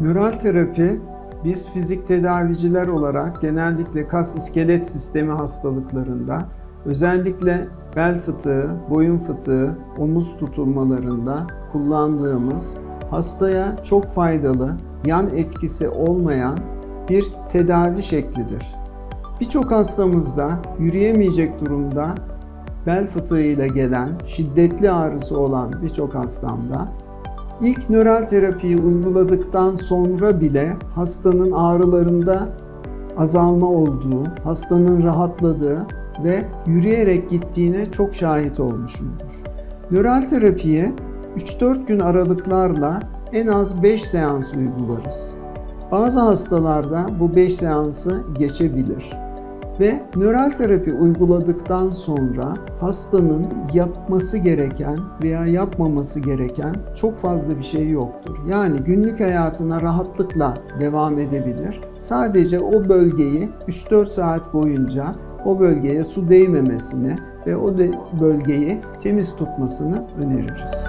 Nöral terapi biz fizik tedaviciler olarak genellikle kas iskelet sistemi hastalıklarında özellikle bel fıtığı, boyun fıtığı, omuz tutulmalarında kullandığımız hastaya çok faydalı, yan etkisi olmayan bir tedavi şeklidir. Birçok hastamızda yürüyemeyecek durumda bel fıtığıyla gelen, şiddetli ağrısı olan birçok hastamda ilk nöral terapiyi uyguladıktan sonra bile hastanın ağrılarında azalma olduğu, hastanın rahatladığı ve yürüyerek gittiğine çok şahit olmuşumdur. Nöral terapiyi 3-4 gün aralıklarla en az 5 seans uygularız. Bazı hastalarda bu 5 seansı geçebilir. Ve nöral terapi uyguladıktan sonra hastanın yapması gereken veya yapmaması gereken çok fazla bir şey yoktur. Yani günlük hayatına rahatlıkla devam edebilir. Sadece o bölgeyi 3-4 saat boyunca o bölgeye su değmemesini ve o bölgeyi temiz tutmasını öneririz.